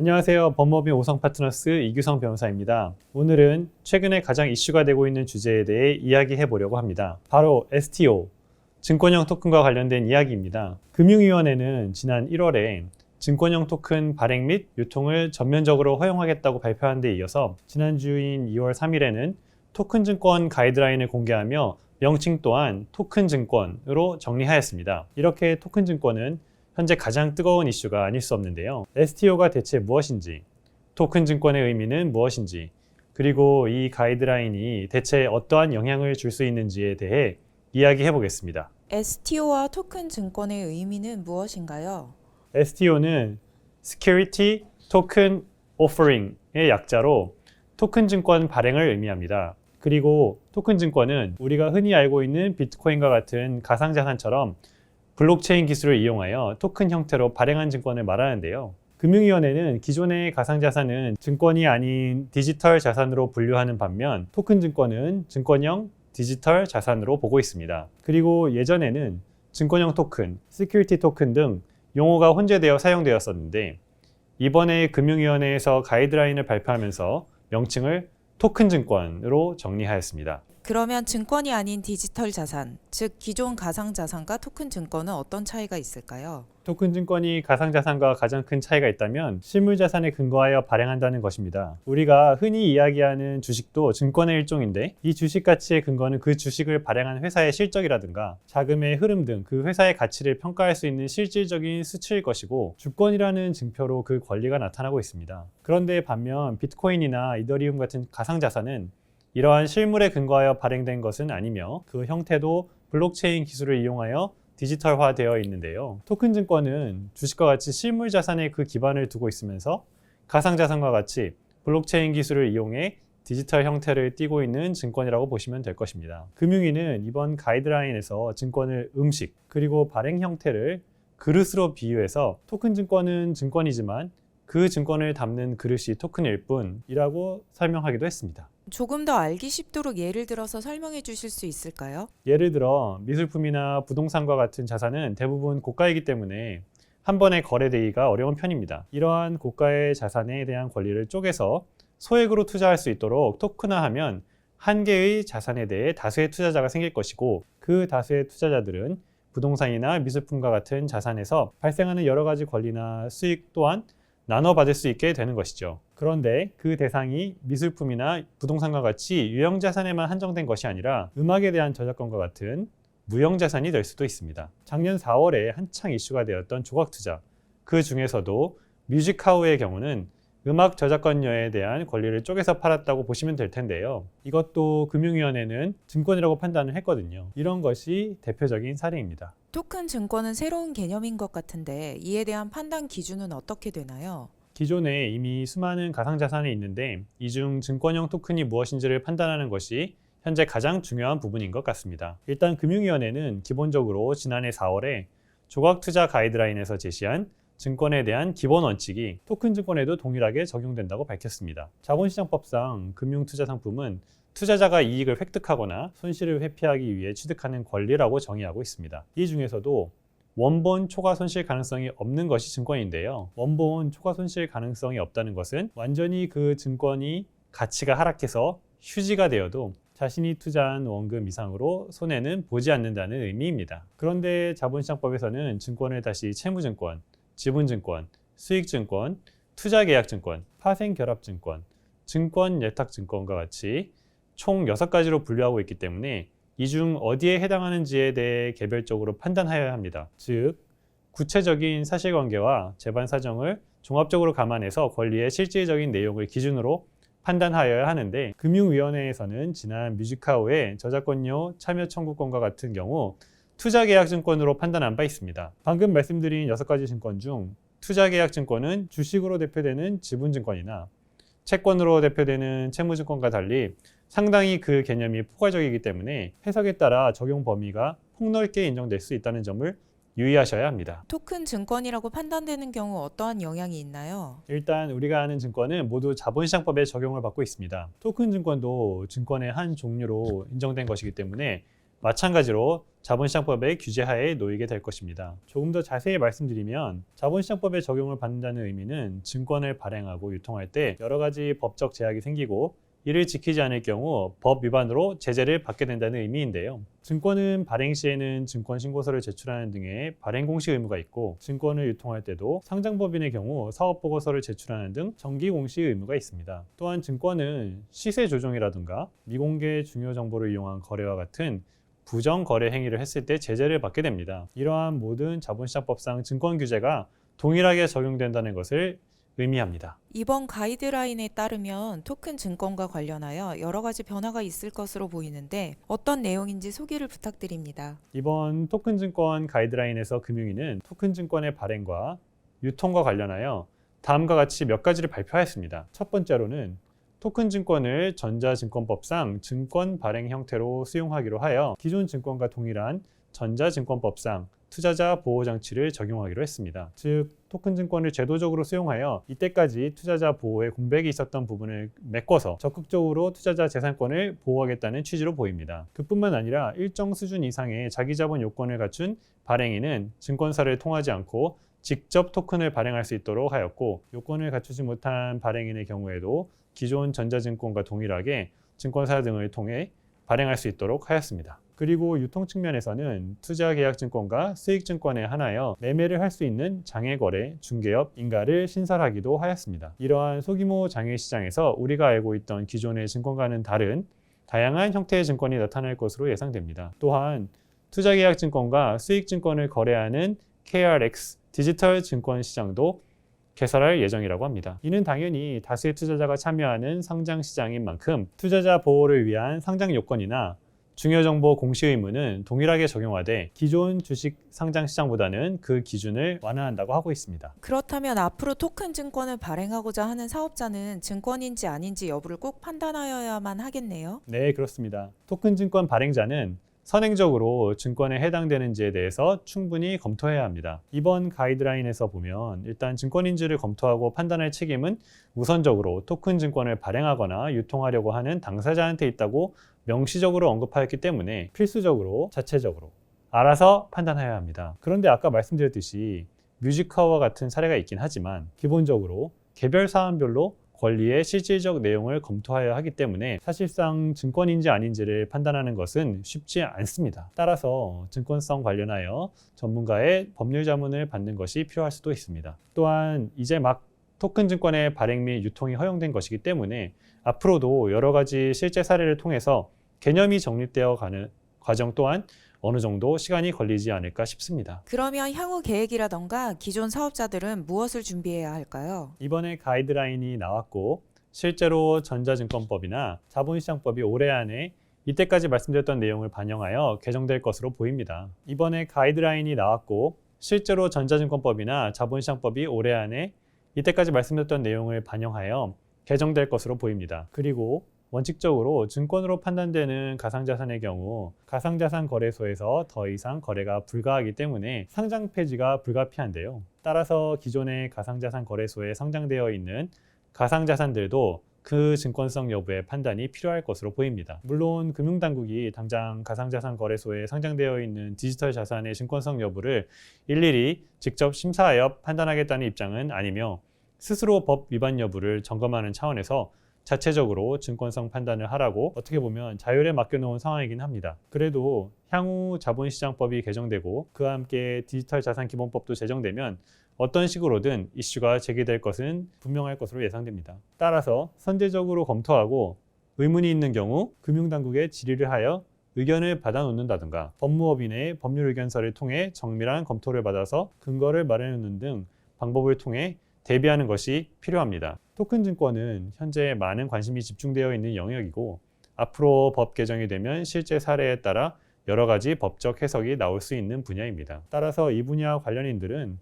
안녕하세요. 법무법인 오성 파트너스 이규성 변호사입니다. 오늘은 최근에 가장 이슈가 되고 있는 주제에 대해 이야기해 보려고 합니다. 바로 STO, 증권형 토큰과 관련된 이야기입니다. 금융위원회는 지난 1월에 증권형 토큰 발행 및 유통을 전면적으로 허용하겠다고 발표한 데 이어서 지난주인 2월 3일에는 토큰 증권 가이드라인을 공개하며 명칭 또한 토큰 증권으로 정리하였습니다. 이렇게 토큰 증권은 현재 가장 뜨거운 이슈가 아닐 수 없는데요. STO가 대체 무엇인지, 토큰 증권의 의미는 무엇인지, 그리고 이 가이드라인이 대체 어떠한 영향을 줄 수 있는지에 대해 이야기해 보겠습니다. STO와 토큰 증권의 의미는 무엇인가요? STO는 Security Token Offering의 약자로 토큰 증권 발행을 의미합니다. 그리고 토큰 증권은 우리가 흔히 알고 있는 비트코인과 같은 가상자산처럼 블록체인 기술을 이용하여 토큰 형태로 발행한 증권을 말하는데요. 금융위원회는 기존의 가상자산은 증권이 아닌 디지털 자산으로 분류하는 반면 토큰 증권은 증권형 디지털 자산으로 보고 있습니다. 그리고 예전에는 증권형 토큰, 시큐리티 토큰 등 용어가 혼재되어 사용되었었는데 이번에 금융위원회에서 가이드라인을 발표하면서 명칭을 토큰 증권으로 정리하였습니다. 그러면 증권이 아닌 디지털 자산, 즉 기존 가상 자산과 토큰 증권은 어떤 차이가 있을까요? 토큰 증권이 가상 자산과 가장 큰 차이가 있다면 실물 자산에 근거하여 발행한다는 것입니다. 우리가 흔히 이야기하는 주식도 증권의 일종인데 이 주식 가치의 근거는 그 주식을 발행한 회사의 실적이라든가 자금의 흐름 등 그 회사의 가치를 평가할 수 있는 실질적인 수치일 것이고 주권이라는 증표로 그 권리가 나타나고 있습니다. 그런데 반면 비트코인이나 이더리움 같은 가상 자산은 이러한 실물에 근거하여 발행된 것은 아니며 그 형태도 블록체인 기술을 이용하여 디지털화되어 있는데요. 토큰 증권은 주식과 같이 실물 자산에 그 기반을 두고 있으면서 가상 자산과 같이 블록체인 기술을 이용해 디지털 형태를 띠고 있는 증권이라고 보시면 될 것입니다. 금융위는 이번 가이드라인에서 증권을 음식 그리고 발행 형태를 그릇으로 비유해서 토큰 증권은 증권이지만 그 증권을 담는 그릇이 토큰일 뿐이라고 설명하기도 했습니다. 조금 더 알기 쉽도록 예를 들어서 설명해 주실 수 있을까요? 예를 들어 미술품이나 부동산과 같은 자산은 대부분 고가이기 때문에 한 번에 거래되기가 어려운 편입니다. 이러한 고가의 자산에 대한 권리를 쪼개서 소액으로 투자할 수 있도록 토큰화하면 한 개의 자산에 대해 다수의 투자자가 생길 것이고 그 다수의 투자자들은 부동산이나 미술품과 같은 자산에서 발생하는 여러 가지 권리나 수익 또한 나눠받을 수 있게 되는 것이죠. 그런데 그 대상이 미술품이나 부동산과 같이 유형자산에만 한정된 것이 아니라 음악에 대한 저작권과 같은 무형자산이 될 수도 있습니다. 작년 4월에 한창 이슈가 되었던 조각투자, 그 중에서도 뮤직하우의 경우는 음악 저작권료에 대한 권리를 쪼개서 팔았다고 보시면 될 텐데요. 이것도 금융위원회는 증권이라고 판단을 했거든요. 이런 것이 대표적인 사례입니다. 토큰 증권은 새로운 개념인 것 같은데 이에 대한 판단 기준은 어떻게 되나요? 기존에 이미 수많은 가상자산이 있는데 이 중 증권형 토큰이 무엇인지를 판단하는 것이 현재 가장 중요한 부분인 것 같습니다. 일단 금융위원회는 기본적으로 지난해 4월에 조각투자 가이드라인에서 제시한 증권에 대한 기본 원칙이 토큰 증권에도 동일하게 적용된다고 밝혔습니다. 자본시장법상 금융투자 상품은 투자자가 이익을 획득하거나 손실을 회피하기 위해 취득하는 권리라고 정의하고 있습니다. 이 중에서도 원본 초과 손실 가능성이 없는 것이 증권인데요. 원본 초과 손실 가능성이 없다는 것은 완전히 그 증권이 가치가 하락해서 휴지가 되어도 자신이 투자한 원금 이상으로 손해는 보지 않는다는 의미입니다. 그런데 자본시장법에서는 증권을 다시 채무증권, 지분증권, 수익증권, 투자계약증권, 파생결합증권, 증권예탁증권과 같이 총 6가지로 분류하고 있기 때문에 이 중 어디에 해당하는지에 대해 개별적으로 판단하여야 합니다. 즉, 구체적인 사실관계와 재반 사정을 종합적으로 감안해서 권리의 실질적인 내용을 기준으로 판단하여야 하는데 금융위원회에서는 지난 뮤직하우의 저작권료 참여 청구권과 같은 경우 투자계약증권으로 판단한 바 있습니다. 방금 말씀드린 6가지 증권 중 투자계약증권은 주식으로 대표되는 지분증권이나 채권으로 대표되는 채무증권과 달리 상당히 그 개념이 포괄적이기 때문에 해석에 따라 적용 범위가 폭넓게 인정될 수 있다는 점을 유의하셔야 합니다. 토큰 증권이라고 판단되는 경우 어떠한 영향이 있나요? 일단 우리가 아는 증권은 모두 자본시장법에 적용을 받고 있습니다. 토큰 증권도 증권의 한 종류로 인정된 것이기 때문에 마찬가지로 자본시장법의 규제하에 놓이게 될 것입니다. 조금 더 자세히 말씀드리면 자본시장법의 적용을 받는다는 의미는 증권을 발행하고 유통할 때 여러 가지 법적 제약이 생기고 이를 지키지 않을 경우 법 위반으로 제재를 받게 된다는 의미인데요. 증권은 발행 시에는 증권 신고서를 제출하는 등의 발행 공시 의무가 있고 증권을 유통할 때도 상장법인의 경우 사업 보고서를 제출하는 등 정기 공시 의무가 있습니다. 또한 증권은 시세 조정이라든가 미공개 중요 정보를 이용한 거래와 같은 부정 거래 행위를 했을 때 제재를 받게 됩니다. 이러한 모든 자본시장법상 증권 규제가 동일하게 적용된다는 것을 의미합니다. 이번 가이드라인에 따르면 토큰 증권과 관련하여 여러 가지 변화가 있을 것으로 보이는데 어떤 내용인지 소개를 부탁드립니다. 이번 토큰 증권 가이드라인에서 금융위는 토큰 증권의 발행과 유통과 관련하여 다음과 같이 몇 가지를 발표하였습니다. 첫 번째로는 토큰 증권을 전자증권법상 증권 발행 형태로 수용하기로 하여 기존 증권과 동일한 전자증권법상 투자자 보호 장치를 적용하기로 했습니다. 즉 토큰 증권을 제도적으로 수용하여 이때까지 투자자 보호에 공백이 있었던 부분을 메꿔서 적극적으로 투자자 재산권을 보호하겠다는 취지로 보입니다. 그뿐만 아니라 일정 수준 이상의 자기 자본 요건을 갖춘 발행인은 증권사를 통하지 않고 직접 토큰을 발행할 수 있도록 하였고 요건을 갖추지 못한 발행인의 경우에도 기존 전자증권과 동일하게 증권사 등을 통해 발행할 수 있도록 하였습니다. 그리고 유통 측면에서는 투자계약증권과 수익증권에 한하여 매매를 할 수 있는 장외거래, 중개업, 인가를 신설하기도 하였습니다. 이러한 소규모 장외시장에서 우리가 알고 있던 기존의 증권과는 다른 다양한 형태의 증권이 나타날 것으로 예상됩니다. 또한 투자계약증권과 수익증권을 거래하는 KRX 디지털 증권 시장도 개설할 예정이라고 합니다. 이는 당연히 다수의 투자자가 참여하는 상장 시장인 만큼 투자자 보호를 위한 상장 요건이나 중요 정보 공시 의무는 동일하게 적용하되 기존 주식 상장 시장보다는 그 기준을 완화한다고 하고 있습니다. 그렇다면 앞으로 토큰 증권을 발행하고자 하는 사업자는 증권인지 아닌지 여부를 꼭 판단하여야만 하겠네요. 네, 그렇습니다. 토큰 증권 발행자는 선행적으로 증권에 해당되는지에 대해서 충분히 검토해야 합니다. 이번 가이드라인에서 보면 일단 증권인지를 검토하고 판단할 책임은 우선적으로 토큰 증권을 발행하거나 유통하려고 하는 당사자한테 있다고 명시적으로 언급하였기 때문에 필수적으로 자체적으로 알아서 판단해야 합니다. 그런데 아까 말씀드렸듯이 뮤지카와 같은 사례가 있긴 하지만 기본적으로 개별 사안별로 권리의 실질적 내용을 검토하여야 하기 때문에 사실상 증권인지 아닌지를 판단하는 것은 쉽지 않습니다. 따라서 증권성 관련하여 전문가의 법률 자문을 받는 것이 필요할 수도 있습니다. 또한 이제 막 토큰 증권의 발행 및 유통이 허용된 것이기 때문에 앞으로도 여러 가지 실제 사례를 통해서 개념이 정립되어 가는 과정 또한 어느 정도 시간이 걸리지 않을까 싶습니다. 그러면 향후 계획이라던가 기존 사업자들은 무엇을 준비해야 할까요? 이번에 가이드라인이 나왔고 실제로 전자증권법이나 자본시장법이 올해 안에 이때까지 말씀드렸던 내용을 반영하여 개정될 것으로 보입니다. 이번에 가이드라인이 나왔고 실제로 전자증권법이나 자본시장법이 올해 안에 이때까지 말씀드렸던 내용을 반영하여 개정될 것으로 보입니다. 그리고 원칙적으로 증권으로 판단되는 가상자산의 경우 가상자산 거래소에서 더 이상 거래가 불가하기 때문에 상장 폐지가 불가피한데요. 따라서 기존의 가상자산 거래소에 상장되어 있는 가상자산들도 그 증권성 여부의 판단이 필요할 것으로 보입니다. 물론 금융당국이 당장 가상자산 거래소에 상장되어 있는 디지털 자산의 증권성 여부를 일일이 직접 심사하여 판단하겠다는 입장은 아니며 스스로 법 위반 여부를 점검하는 차원에서 자체적으로 증권성 판단을 하라고 어떻게 보면 자율에 맡겨놓은 상황이긴 합니다. 그래도 향후 자본시장법이 개정되고 그와 함께 디지털 자산 기본법도 제정되면 어떤 식으로든 이슈가 제기될 것은 분명할 것으로 예상됩니다. 따라서 선제적으로 검토하고 의문이 있는 경우 금융당국에 질의를 하여 의견을 받아놓는다든가 법무법인의 법률 의견서를 통해 정밀한 검토를 받아서 근거를 마련하는 등 방법을 통해 대비하는 것이 필요합니다. 토큰 증권은 현재 많은 관심이 집중되어 있는 영역이고 앞으로 법 개정이 되면 실제 사례에 따라 여러 가지 법적 해석이 나올 수 있는 분야입니다. 따라서 이 분야 관련인들은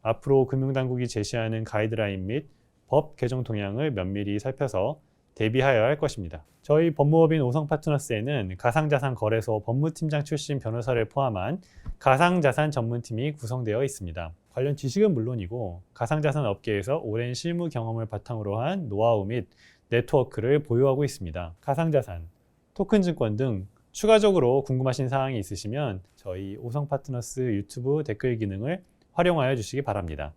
앞으로 금융당국이 제시하는 가이드라인 및 법 개정 동향을 면밀히 살펴서 대비하여야 할 것입니다. 저희 법무법인 오성 파트너스에는 가상자산 거래소 법무팀장 출신 변호사를 포함한 가상자산 전문팀이 구성되어 있습니다. 관련 지식은 물론이고 가상자산 업계에서 오랜 실무 경험을 바탕으로 한 노하우 및 네트워크를 보유하고 있습니다. 가상자산, 토큰 증권 등 추가적으로 궁금하신 사항이 있으시면 저희 오성 파트너스 유튜브 댓글 기능을 활용하여 주시기 바랍니다.